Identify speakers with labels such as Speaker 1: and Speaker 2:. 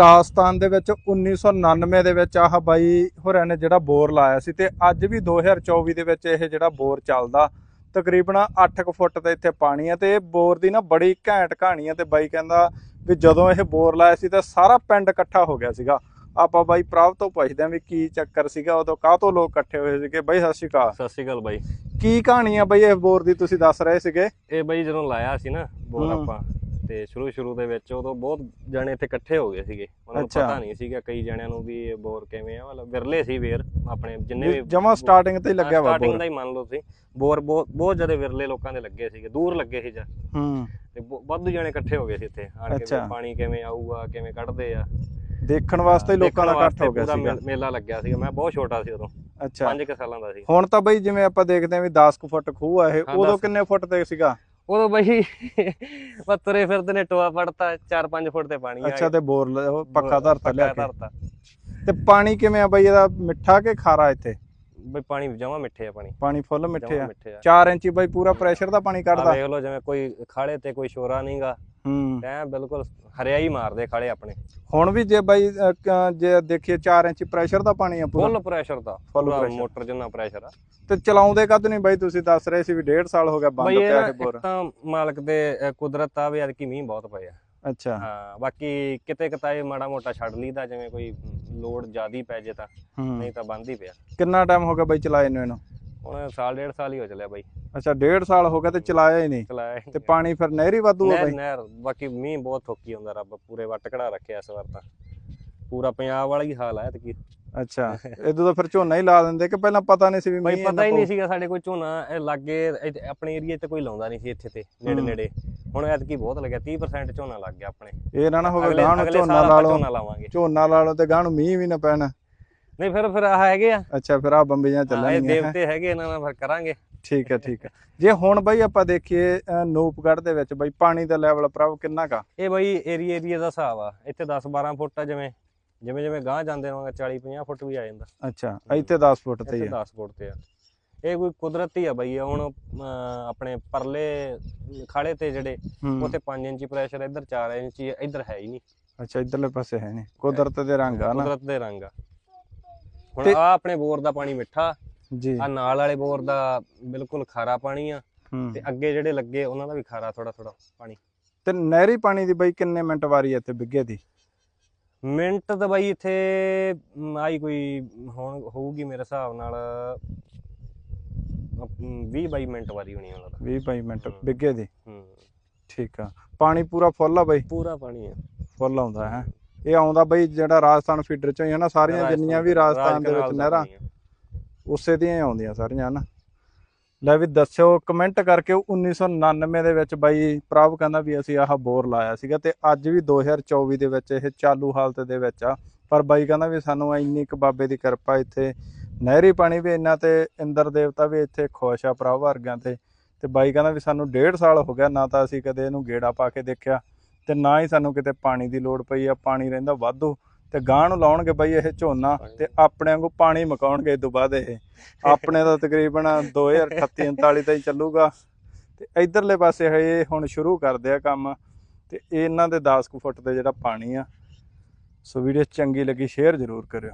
Speaker 1: ਟਾਸਤਾਨ ਦੇ ਵਿੱਚ 1999 ਦੇ ਵਿੱਚ ਆਹ ਬਾਈ ਹੋਰਾਂ ਨੇ ਜਿਹੜਾ ਬੋਰ ਲਾਇਆ ਸੀ ਤੇ ਅੱਜ ਵੀ 2024 ਦੇ ਵਿੱਚ ਇਹ ਜਿਹੜਾ ਬੋਰ ਚੱਲਦਾ। ਤਕਰੀਬਨ 8 ਕੁ ਫੁੱਟ ਤੇ ਇੱਥੇ ਪਾਣੀ ਹੈ ਤੇ ਇਹ ਬੋਰ ਦੀ ਨਾ ਬੜੀ ਘੈਂਟ ਕਹਾਣੀ ਹੈ ਤੇ ਬਾਈ ਕਹਿੰਦਾ ਵੀ ਜਦੋਂ ਇਹ ਬੋਰ ਲਾਇਆ ਸੀ ਤਾਂ ਸਾਰਾ ਪਿੰਡ ਇਕੱਠਾ ਹੋ ਗਿਆ ਸੀਗਾ। ਆਪਾਂ ਬਾਈ ਪ੍ਰਭ ਤੋਂ ਪੁੱਛਦੇ ਆਂ ਵੀ ਕੀ ਚੱਕਰ ਸੀਗਾ ਉਦੋਂ ਕਾਹਤੋਂ ਲੋਕ ਇਕੱਠੇ ਹੋਏ ਸੀਗੇ? ਬਾਈ ਸਤਿ ਸ਼੍ਰੀ ਅਕਾਲ।
Speaker 2: ਸਤਿ ਸ਼੍ਰੀ ਅਕਾਲ ਬਾਈ।
Speaker 1: ਕੀ ਕਹਾਣੀ ਆ ਬਾਈ ਇਹ ਬੋਰ ਦੀ ਤੁਸੀਂ ਦੱਸ ਰਹੇ ਸੀਗੇ?
Speaker 2: ਇਹ ਬਾਈ ਜਦੋਂ ਲਾਇਆ ਸੀ ਨਾ ਬੋਰ। ਆਪਾਂ ਤੇ ਸ਼ੁਰੂ ਸ਼ੁਰੂ ਦੇ ਵਿੱਚ ਉਦੋਂ ਬਹੁਤ ਜਣੇ ਇੱਥੇ ਇਕੱਠੇ ਹੋ ਗਏ ਸੀਗੇ। ਉਹਨਾਂ ਨੂੰ
Speaker 1: ਅੱਛਾ।
Speaker 2: ਪਤਾ ਨਹੀਂ ਸੀਗਾ ਕਈ ਜਣਿਆਂ ਨੂੰ ਵੀ ਇਹ ਬੋਰ ਕਿਵੇਂ ਆ ਮਤਲਬ ਵਿਰਲੇ ਸੀ ਵੇਰ ਆਪਣੇ ਜਿੰਨੇ ਵੀ
Speaker 1: ਜਮਾ ਸਟਾਰਟਿੰਗ ਤੇ ਹੀ ਲੱਗਿਆ ਵਾ
Speaker 2: ਸਟਾਰਟਿੰਗ
Speaker 1: ਬੋਰ।
Speaker 2: ਦਾ ਹੀ ਮੰਨ ਲਓ ਤੁਸੀਂ ਬੋਰ ਬਹੁਤ ਬਹੁਤ ਜ਼ਿਆਦਾ ਵਿਰਲੇ ਲੋਕਾਂ ਦੇ ਲੱਗੇ ਸੀਗੇ ਦੂਰ ਲੱਗੇ ਸੀ ਜਾਂ।
Speaker 1: ਹੂੰ।
Speaker 2: ਤੇ ਬਹੁ- ਵਾਧੂ ਜਣੇ ਇਕੱਠੇ ਹੋ ਗਏ ਸੀ ਇੱਥੇ ਆਣ ਕੇ ਵੀ। ਪਾਣੀ ਕਿਵੇਂ ਆਊਗਾ ਕਿਵੇਂ ਕੱਢਦੇ ਆ।
Speaker 1: ਦੇਖਣ ਵਾਸਤੇ ਹੀ ਲੋਕਾਂ ਦਾ
Speaker 2: ਦੇਖਣ
Speaker 1: ਇਕੱਠ ਹੋ ਗਿਆ ਸੀਗਾ।
Speaker 2: ਪੂਰਾ ਮੇਲਾ ਲੱਗਿਆ ਸੀਗਾ ਮੈਂ ਬਹੁਤ ਛੋਟਾ ਸੀ ਉਦੋਂ
Speaker 1: ਅੱਛਾ।
Speaker 2: 5 ਸਾਲਾਂ ਦਾ ਸੀ।
Speaker 1: ਹੁਣ ਤਾਂ ਬਈ ਜਿਵੇਂ ਆਪਾਂ ਦੇਖਦੇ ਆਂ ਵੀ 10 ਕੁ ਫੁੱਟ ਖੂਹ ਆ ਇਹ
Speaker 2: ਹਾਂ,
Speaker 1: ਉਦੋਂ। ਕਿੰਨੇ ਫੁੱਟ ਤੇ ਸੀਗਾ?
Speaker 2: ਉਦੋਂ ਬਾਈ ਬਸ ਤੁਰੇ ਫਿਰਦੇ ਨੇ ਟੋਆ ਪੜਤਾ 4-5 ਫੁੱਟ ਤੇ ਪਾਣੀ ਆ
Speaker 1: ਅੱਛਾ ਤੇ ਬੋਰ ਲ- ਉਹ ਪੱਕਾ ਧਰਤਾ ਲਿਆ ਕੇ।
Speaker 2: ਧਰਤਾ।
Speaker 1: ਤੇ ਪਾਣੀ ਕਿਵੇਂ ਆ ਬਈ ਇਹਦਾ ਮਿੱਠਾ ਕਿ ਖਾਰਾ ਇੱਥੇ?
Speaker 2: ਬਈ ਪਾਣੀ ਜਮਾ ਮਿੱਠੇ ਆ ਪਾਣੀ।
Speaker 1: ਪਾਣੀ ਫੁੱਲ ਮਿੱਠੇ
Speaker 2: ਜਮਾਂ
Speaker 1: ਆ।
Speaker 2: ਮਿੱਠੇ ਆ।
Speaker 1: 4 ਇੰਚੀ ਬਈ ਪੂਰਾ ਪ੍ਰੈਸ਼ਰ ਦਾ ਪਾਣੀ
Speaker 2: ਆ
Speaker 1: ਕੱਢਦਾ
Speaker 2: ਵੇਖ ਲਓ ਜਿਵੇਂ ਕੋਈ ਖਾਲੇ ਤੇ ਕੋਈ ਸ਼ੋਰਾ ਨਹੀਂਗਾ
Speaker 1: ਹੂੰ।
Speaker 2: ਐ ਬਿਲਕੁਲ ਹਰਿਆ ਹੀ ਮਾਰਦੇ ਖਾਲੇ ਆਪਣੇ।
Speaker 1: ਹੁਣ ਵੀ ਜੇ ਬਈ ਜੇ ਦੇਖੀਏ 4 ਇੰਚੀ ਪ੍ਰੈਸ਼ਰ ਦਾ ਪਾਣੀ ਆ ਪੂਰਾ।
Speaker 2: ਫੁੱਲ ਪ੍ਰੈਸ਼ਰ ਦਾ
Speaker 1: Full pressure।
Speaker 2: ਮੋਟਰ ਜਿੰਨਾ ਪ੍ਰੈਸ਼ਰ ਆ।
Speaker 1: ਤੇ ਚਲਾਉਂਦੇ ਕਦ ਨਹੀਂ ਬਈ ਤੁਸੀਂ? ਦੱਸ ਰਹੇ ਸੀ ਵੀ 1.5 ਸਾਲ ਹੋ ਗਿਆ ਬੰਦ
Speaker 2: ਬਈ ਇਹ
Speaker 1: ਪਿਆ
Speaker 2: ਨਾ
Speaker 1: ਇਹ
Speaker 2: ਇੱਕ
Speaker 1: ਬੋਰ।
Speaker 2: ਤਾਂ ਮਾਲਕ ਦੇ ਅ, ਕੁਦਰਤ ਆ ਵੀ ਅੱਜ ਕੀ ਮੀਂਹ ਬਹੁਤ ਪਏ ਆ।
Speaker 1: ਅੱਛਾ।
Speaker 2: ਹਾਂ ਬਾਕੀ ਕਿਤੇ ਕਿਤੇ ਮਾੜਾ ਮੋਟਾ ਛੱਡ ਲਈਦਾ ਜਿਵੇਂ ਕੋਈ ਲੋਡ ਜ਼ਿਆਦੀ ਪੈ ਜੇ ਤਾਂ।
Speaker 1: ਹੂੰ।
Speaker 2: ਨਹੀਂ ਤਾਂ ਬੰਦ ਹੀ ਪਿਆ।
Speaker 1: ਕਿੰਨਾ ਟਾਈਮ ਹੋ ਗਿਆ ਬਈ ਚਲਾਏ ਨੂੰ ਇਹਨੂੰ?
Speaker 2: ਹੁਣ ਸਾਲ ਡੇਢ ਸਾਲ ਹੀ ਹੋ ਚੱਲਿਆ ਬਾਈ।
Speaker 1: ਅੱਛਾ 1.5 ਸਾਲ ਹੋ ਗਿਆ ਤੇ ਚਲਾਇਆ ਹੀ ਨਹੀਂ।
Speaker 2: ਚਲਾਇਆ ਹੀ
Speaker 1: ਤੇ। ਪਾਣੀ ਫਿਰ ਨਹਿਰੀ ਵਾਧੂ ਆ
Speaker 2: ਨਹਿਰ
Speaker 1: ਬਈ?
Speaker 2: ਨਹਿਰ ਬਾਕੀ ਮੀਂਹ ਬਹੁਤ ਥੋਕੀ ਹੁੰਦਾ ਰੱਬ ਪੂਰੇ ਵੱਟ ਕਢਾ ਰੱਖਿਆ ਇਸ ਵਾਰ ਤਾਂ। ਪੂਰਾ ਪੰਜਾਬ ਵਾਲਾ ਹੀ ਹਾਲ ਹੈ ਤੇ ਕੀ
Speaker 1: ਅੱਛਾ ਇਦੋਂ ਤਾਂ ਫਿਰ ਝੋਨਾ ਹੀ ਲਾ ਦਿੰਦੇ ਕਿ ਪਹਿਲਾਂ ਪਤਾ ਨਹੀਂ ਸੀ ਵੀ
Speaker 2: ਬਈ
Speaker 1: ਮੀਂਹ
Speaker 2: ਪਤਾ ਹੀ ਨਹੀਂ ਸੀਗਾ ਸਾਡੇ ਕੋਈ ਝੋਨਾ ਇਹ ਲਾਗੇ ਇੱਥੇ ਆਪਣੇ ਏਰੀਆ 'ਚ ਕੋਈ ਲਾਉਂਦਾ ਨਹੀਂ ਸੀ ਇੱਥੇ ਤੇ ਨੇੜੇ
Speaker 1: ਹੂੰ।
Speaker 2: ਨੇੜੇ ਹੁਣ ਐਤਕੀ ਬਹੁਤ ਲੱਗਿਆ 30% ਝੋਨਾ ਲੱਗ ਗਿਆ ਆਪਣੇ।
Speaker 1: ਇਹ ਨਾ ਨਾ ਹੋਵੇ
Speaker 2: ਅਗਲੇ
Speaker 1: ਗਾਂ ਨੂੰ
Speaker 2: ਅਗਲੇ
Speaker 1: ਝੋਨਾ
Speaker 2: ਸਾਲ
Speaker 1: ਲਾ
Speaker 2: ਆਪਾਂ
Speaker 1: ਲਓ।
Speaker 2: ਝੋਨਾ ਲਾਵਾਂਗੇ।
Speaker 1: ਝੋਨਾ ਲਾ ਲਓ ਤੇ ਗਾਂ ਨੂੰ ਮੀਂਹ ਵੀ ਨਾ ਪੈਣਾ।
Speaker 2: ਨਹੀਂ ਫਿਰ ਫਿਰ ਆਹ ਹੈਗੇ ਆ।
Speaker 1: ਅੱਛਾ ਫਿਰ ਆ ਬੰਬੀਆਂ
Speaker 2: ਹਾਂ, ਇਹ
Speaker 1: ਚੱਲਣਗੀਆਂ ਹੈਂ।
Speaker 2: ਦੇਵਤੇ ਹੈਗੇ ਇਹਨਾਂ ਨਾਲ ਫਿਰ ਕਰਾਂਗੇ।
Speaker 1: ਠੀਕ ਹੈ ਠੀਕ ਹੈ। ਜੇ ਹੁਣ ਬਈ ਆਪਾਂ ਦੇਖੀਏ ਅ, ਨੂਪਗੜ੍ਹ ਦੇ ਵਿੱਚ ਬਈ ਪਾਣੀ ਦਾ ਲੈਵਲ ਪ੍ਰਭ ਕਿੰਨਾ ਕਾ
Speaker 2: ਇਹ ਬਈ ਏਰੀਆ ਏਰੀਆ ਦਾ ਹਿਸਾਬ ਆ। ਇੱਥੇ 10 12 ਫੁੱਟ ਆ ਜਿਵੇਂ ਜਿਵੇਂ ਜਿਵੇਂ ਗਾਂ ਜਾਂਦੇ ਰਹਾਂਗੇ 40 50 ਫੁੱਟ ਵੀ ਆ ਜਾਂਦਾ।
Speaker 1: ਅੱਛਾ ਇੱਥੇ 10 ਫੁੱਟ ਤੇ ਹੀ ਆ।
Speaker 2: 10 ਫੁੱਟ ਤੇ ਆ। ਇਹ ਕੋਈ ਕੁਦਰਤੀ ਆ ਬਈ ਹੁਣ ਆਪਣੇ ਪਰਲੇ ਖਾੜੇ ਤੇ ਜਿਹੜੇ। ਉੱਥੇ 5 ਇੰਚੀ ਪ੍ਰੈਸ਼ਰ ਇੱਧਰ 4 ਇੰਚੀ ਇੱਧਰ ਹੈ ਹੀ ਨਹੀਂ।
Speaker 1: ਅੱਛਾ ਇਧਰਲੇ ਪਾਸੇ ਹੈ ਨਹੀਂ। ਕੁਦਰਤ ਦੇ ਰੰਗ ਆ ਨਾ।
Speaker 2: ਕੁਦਰਤ ਦੇ ਰੰਗ ਆ। ਹੁਣ ਆ ਆਪਣੇ ਬੋਰ ਦਾ ਪਾਣੀ ਮਿੱਠਾ।
Speaker 1: ਜੀ।
Speaker 2: ਆ ਨਾਲ ਵਾਲੇ ਬੋਰ ਦਾ ਬਿਲਕੁਲ ਖਾਰਾ ਪਾਣੀ ਆ ਤੇ ਅੱਗੇ ਜਿਹੜੇ ਲੱਗੇ ਉਹਨਾਂ ਦਾ ਵੀ ਖਾਰਾ ਥੋੜਾ ਥੋੜਾ ਪਾਣੀ।
Speaker 1: ਤੇ ਨਹਿਰੀ ਪਾਣੀ ਦੀ ਬਈ ਕਿੰਨੇ ਮਿੰਟ ਵਾਰੀ ਇੱਥੇ ਬਿੱਗੇ ਦੀ?
Speaker 2: ਮਿੰਟ ਤਾਂ ਬਾਈ ਇੱਥੇ ਆਈ ਕੋਈ ਹੁਣ ਹੋਊਗੀ ਮੇਰੇ ਹਿਸਾਬ ਨਾਲ 20 22 ਮਿੰਟ ਵਾਰੀ ਹੋਣੀ ਉਹਨਾਂ ਦਾ।
Speaker 1: 20 22 ਮਿੰਟ। ਬਿੱਗੇ ਦੀ?
Speaker 2: ਹੂੰ।
Speaker 1: ਠੀਕ ਆ। ਪਾਣੀ ਪੂਰਾ ਫੁੱਲ ਆ ਬਈ?
Speaker 2: ਪੂਰਾ ਪਾਣੀ ਹੈ
Speaker 1: ਫੁੱਲ ਆਉਂਦਾ ਹੈ। ਇਹ ਆਉਂਦਾ ਬਈ ਜਿਹੜਾ ਰਾਜਸਥਾਨ ਫੀਡਰ ਚੋਂ ਹੀ ਹੈ ਨਾ ਸਾਰੀਆਂ ਜਿੰਨੀਆਂ ਵੀ ਰਾਜਸਥਾਨ ਦੇ ਵਿੱਚ ਨਹਿਰਾਂ ਉਸੇ ਦੀਆਂ ਹੀ ਆਉਂਦੀਆਂ ਸਾਰੀਆਂ ਹਨਾ। ਲੈ ਵੀ ਦੱਸਿਓ ਕਮੈਂਟ ਕਰਕੇ 1999 ਦੇ ਵਿੱਚ ਬਾਈ ਪ੍ਰਭ ਕਹਿੰਦਾ ਵੀ ਅਸੀਂ ਆਹ ਬੋਰ ਲਾਇਆ ਸੀਗਾ ਤੇ ਅੱਜ ਵੀ 2024 ਦੇ ਵਿੱਚ ਇਹ ਚਾਲੂ ਹਾਲਤ ਦੇ ਵਿੱਚ ਆ। ਪਰ ਬਾਈ ਕਹਿੰਦਾ ਵੀ ਸਾਨੂੰ ਇੰਨੀ ਕੁ ਬਾਬੇ ਦੀ ਕਿਰਪਾ ਇੱਥੇ ਨਹਿਰੀ ਪਾਣੀ ਵੀ ਇੰਨਾ ਤੇ ਇੰਦਰ ਦੇਵਤਾ ਵੀ ਇੱਥੇ ਖੁਸ਼ ਆ ਪ੍ਰਭ ਵਰਗਿਆਂ ਤੇ। ਤੇ ਬਾਈ ਕਹਿੰਦਾ ਵੀ ਸਾਨੂੰ ਡੇਢ ਸਾਲ ਹੋ ਗਿਆ ਨਾ ਤਾਂ ਅਸੀਂ ਕਦੇ ਇਹਨੂੰ ਗੇੜਾ ਪਾ ਕੇ ਦੇਖਿਆ ਤੇ ਨਾ ਹੀ ਸਾਨੂੰ ਕਿਤੇ ਪਾਣੀ ਦੀ ਲੋੜ ਪਈ ਆ, ਪਾਣੀ ਰਹਿੰਦਾ ਵਾਧੂ। ਤੇ ਗਾਂ ਨੂੰ ਲਾਉਣਗੇ ਬਈ ਇਹ ਝੋਨਾ ਤੇ ਆਪਣੇ ਵਾਂਗੂ ਪਾਣੀ ਮਕਾਉਣਗੇ ਤੋਂ ਬਾਅਦ ਇਹ। ਆਪਣੇ ਦਾ ਤਕਰੀਬਨ 2038 39 ਤਾਈਂ ਚੱਲੂਗਾ। ਤੇ ਇਧਰਲੇ ਪਾਸੇ ਇਹ ਹੁਣ ਸ਼ੁਰੂ ਕਰਦੇ ਆ ਕੰਮ। ਤੇ ਇਹਨਾਂ ਦੇ 10 ਕੁ ਫੁੱਟ ਤੇ ਜਿਹੜਾ ਪਾਣੀ ਆ। ਸੋ ਵੀਡੀਓ ਚੰਗੀ ਲੱਗੀ ਸ਼ੇਅਰ ਜ਼ਰੂਰ ਕਰਿਓ।